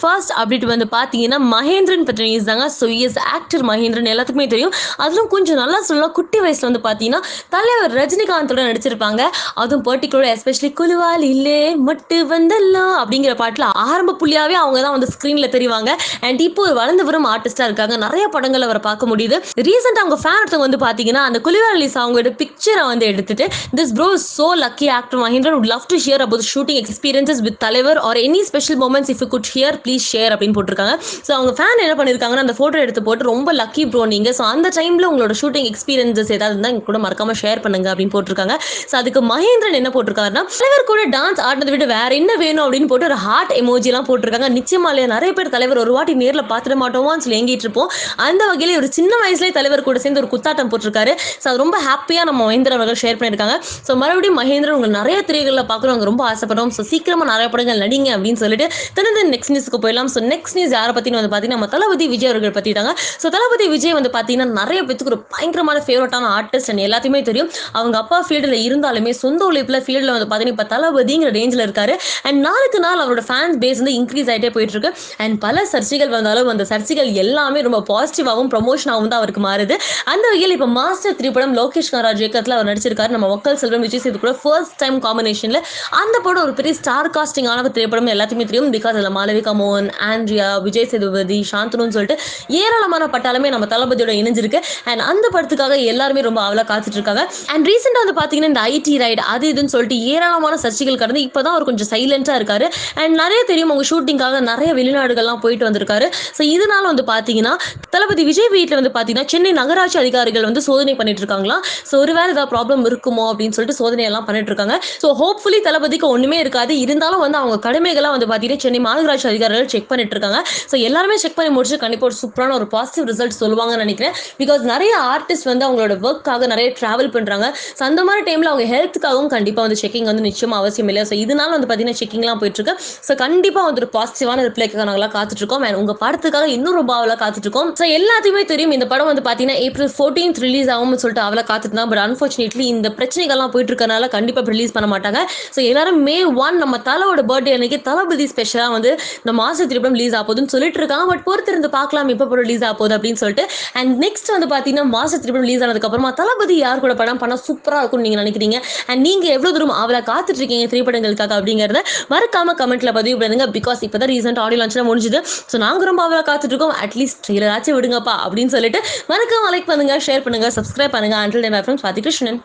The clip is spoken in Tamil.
ஃபர்ஸ்ட் அப்டேட் வந்து பார்த்தீங்கன்னா மகேந்திரன் பற்றி நியூஸ் தாங்க ஸோ இஸ் ஆக்டர் மகேந்திரன் எல்லாத்துக்குமே தெரியும். அதிலும் கொஞ்சம் நல்லா சொல்லலாம். குட்டி வயசில் வந்து பார்த்தீங்கன்னா தலைவர் ரஜினிகாந்தோட நடிச்சிருப்பாங்க. அதுவும் பர்டிகுலராக எஸ்பெஷலி குழுவால் இல்லே மட்டு வந்தல்லாம் அப்படிங்கிற பாட்டில் ஆரம்ப புள்ளியாகவே அவங்க தான் வந்து ஸ்க்ரீனில் தெரிவாங்க. அண்ட் இப்போ ஒரு வளர்ந்து வரும் ஆர்டிஸ்டாக இருக்காங்க. நிறைய படங்கள் அவரை பார்க்க முடியுது. ரீசெண்டாக அவங்க ஃபேன் ஒருத்தவங்க வந்து பார்த்தீங்கன்னா அந்த குழுவால் ரிலீஸ் அவங்களோட பிக்சரை வந்து எடுத்துட்டு this bro so lucky actor Mahendran. Would love to hear about shooting experiences with தலைவர் or any special moments if you could hear please share அப்படின்னு போட்டிருக்காங்க. ஸோ அவங்க ஃபேன் என்ன பண்ணியிருக்காங்கன்னா அந்த ஃபோட்டோ எடுத்து போட்டு ரொம்ப லக்கி ப்ரோ நீங்கள் ஸோ அந்த டைமில் உங்களோட ஷூட்டிங் எக்ஸ்பீரியன்ஸஸ் ஏதாவது இருந்தால் எங்க கூட மறக்காம ஷேர் பண்ணுங்க அப்படின்னு போட்டிருக்காங்க. ஸோ அதுக்கு மகேந்திரன் என்ன போட்டிருக்காருன்னா தலைவர் கூட டான்ஸ் ஆடினதை விட வேற என்ன வேணும் அப்படின்னு போட்டு ஒரு ஹார்ட் எமோஜிலாம் போட்டிருக்காங்க. நிச்சயமா இல்லையா? நிறைய பேர் தலைவர் ஒரு வாட்டி நேரில் பார்த்துட மாட்டோமான்னு சொல்லி ஏங்கிட்டு இருப்போம். அந்த வகையில் ஒரு சின்ன வயசுலேயே தலைவர் கூட சேர்ந்து ஒரு குத்தாட்டம் போட்டிருக்காரு. ஸோ அது ரொம்ப ஹாப்பியாக நம்ம மகேந்திரன் அவர்கள் ஷேர் பண்ணியிருக்காங்க. ஸோ மறுபடியும் மகேந்திரன் உங்களை நிறைய திரைகளில் பார்க்குறோம் ரொம்ப ஆசைப்படுறோம். ஸோ சீக்கிரமாக நிறைய படங்கள் நடிங்க அப்படின்னு சொல்லிட்டு தனது நெக்ஸ்ட் நியூஸ்க்கு போயிடலாம். ஸோ நெக்ஸ்ட் நியூஸ் யாரை பற்றினு வந்து பார்த்தீங்கன்னா நம்ம தளபதி விஜய் அவர்கள் பற்றி தாங்க ஸோ தளபதி விஜய் வந்து பார்த்தீங்கன்னா நிறைய பேத்துக்கு ஒரு பயங்கரமான ஃபேவரட்டான ஆர்டிஸ்ட் அண்ட் எல்லாத்தையுமே தெரியும். அவங்க அப்பா ஃபீல்டில் இருந்தாலுமே சொந்த உழைப்பில் ஃபீல்டில் வந்து பார்த்தீங்கன்னா இப்போ தளபதிங்கிற ரேஞ்சில் இருக்காரு. அண்ட் நாளுக்கு நாள் அவரோட ஃபேன்ஸ் பேஸ் வந்து இன்க்ரீஸ் ஆகிட்டே போயிட்டு இருக்கு அண்ட் பல சர்ச்சைகள் வந்தாலும் அந்த சர்ச்சைகள் எல்லாமே ரொம்ப பாசிட்டிவாகவும் ப்ரொமோஷனாகவும் தான் அவருக்கு மாறுது. அந்த வகையில் இப்போ மாஸ்டர் திரைப்படம் லோகேஷ் கனராஜ் இயக்கத்தில் அவர் நடிச்சிருக்காரு. நம்ம மக்கள் செல்வம் விஜய் சேது கூட ஃபர்ஸ்ட் டைம் காம்பினேஷனில் அந்த படம் ஒரு பெரிய ஸ்டார் காஸ்டிங்கான ஒரு திரைப்படம் எல்லாத்தையுமே தெரியும். பிகாஸ் அதில் மோ மோகன் ஆண்ட்ரியா விஜய் சேதுபதி சாந்தனுன்னு சொல்லிட்டு ஏராளமான பட்டாலுமே நம்ம தளபதியோட இணைஞ்சிருக்கு. அண்ட் அந்த படத்துக்காக எல்லாருமே ரொம்ப ஆவலாக காத்துட்டு இருக்காங்க. அண்ட் ரீசெண்டாக வந்து பார்த்தீங்கன்னா இந்த ஐடி ரைடு அது இதுன்னு சொல்லிட்டு ஏராளமான சர்ச்சைகள் கடந்து இப்போ தான் அவர் கொஞ்சம் சைலண்டாக இருக்காரு. அண்ட் நிறைய தெரியும் அவங்க ஷூட்டிங்காக நிறைய வெளிநாடுகள்லாம் போயிட்டு வந்திருக்காரு. ஸோ இதனால வந்து பார்த்தீங்கன்னா தளபதி விஜய் வீட்டில் வந்து பார்த்தீங்கன்னா சென்னை நகராட்சி அதிகாரிகள் வந்து சோதனை பண்ணிட்டு இருக்காங்களா? ஸோ ஒருவேளை ஏதாவது ப்ராப்ளம் இருக்குமோ அப்படின்னு சொல்லிட்டு சோதனை எல்லாம் பண்ணிட்டு இருக்காங்க. ஸோ ஹோப்ஃபுல்லி தளபதிக்கு ஒன்றுமே இருக்காது. இருந்தாலும் வந்து அவங்க கடமைகள்லாம் வந்து பார்த்தீங்கன்னா சென்னை மாநகராட்சி அதிகாரிகள் செக் பண்ணிட்டு இருக்காங்க ஸோ எல்லாருமே செக் பண்ணி முடிச்சு கண்டிப்பாக ஒரு சூப்பரான ஒரு பாசிட்டிவ் ரிசல்ட் சொல்லுவாங்கன்னு நினைக்கிறேன். பிகாஸ் நிறைய ஆர்டிஸ்ட் வந்து அவங்களோட ஒர்க்காக நிறைய ட்ராவல் பண்ணுறாங்க ஸோ அந்த மாதிரி டைமில் அவங்க ஹெல்த்துக்காகவும் கண்டிப்பாக வந்து செக்கிங் வந்து நிச்சயம் அவசியம் இல்லை. ஸோ இதனால வந்து பார்த்தீங்கன்னா செக்கிங்லாம் போயிட்டு இருக்கு. ஸோ கண்டிப்பாக வந்து ஒரு பாசிட்டிவான ரிப்ளைக்காக நாங்களாம் காத்துட்டு இருக்கோம் உங்க படத்துக்காக இன்னும் ரொம்ப அவளா காத்துட்டு இருக்கோம் ஸோ எல்லாத்தையுமே தெரியும். இந்த படம் வந்து பார்த்தீங்கன்னா ஏப்ரல் ஃபோர்டீன்த் ரிலீஸ் ஆகும்னு சொல்லிட்டு அவளை காத்துட்டு தான் பட் அன்ஃபார்ச்சுனேட்லி இந்த பிரச்சனைகள்லாம் போயிட்டு இருக்கனால கண்டிப்பாக ரிலீஸ் பண்ண மாட்டாங்க. ஸோ எல்லாரும் மே ஒன் நம்ம தலோட பர்த்டே அன்னைக்கு தளபதி ஸ்பெஷலாக வந்து நம்ம மாச திரைப்படம் ரிலீஸ் ஆக சொல்லிட்டு இருக்காங்க. பட் பொறுத்திருந்து பார்க்கலாம் எப்போ படம் ரிலீஸ் ஆக போகுது அப்படின்னு சொல்லிட்டு. அண்ட் நெக்ஸ்ட் வந்து பார்த்தீங்கன்னா மாச திரைப்படம் ரிலீஸ் ஆனதுக்கு அப்புறமா தளபதி யார் கூட படம் பண்ணால் சூப்பராக இருக்கும்னு நீங்கள் நினைக்கிறீங்க? அண்ட் நீங்கள் எவ்வளோ தூரம் அவளை காத்துட்டு இருக்கீங்க திரைப்படங்களுக்காக அப்படிங்கிறத மறக்காம கமெண்ட்ல பதிவு பண்ணுங்க. பிகாஸ் இப்போ தான் ரீசெண்ட் ஆடியோ லான்ச்லாம் முடிஞ்சுது. ஸோ நாங்கள் ரொம்ப அவளை காத்துட்டு இருக்கோம். அட்லீஸ்ட் ட்ரெயிலராச்சும் விடுங்கப்பா அப்படின்னு சொல்லிட்டு மறக்காம லைக் பண்ணுங்க ஷேர் பண்ணுங்க சப்ஸ்கிரைப் பண்ணுங்க. Until time Krishnan.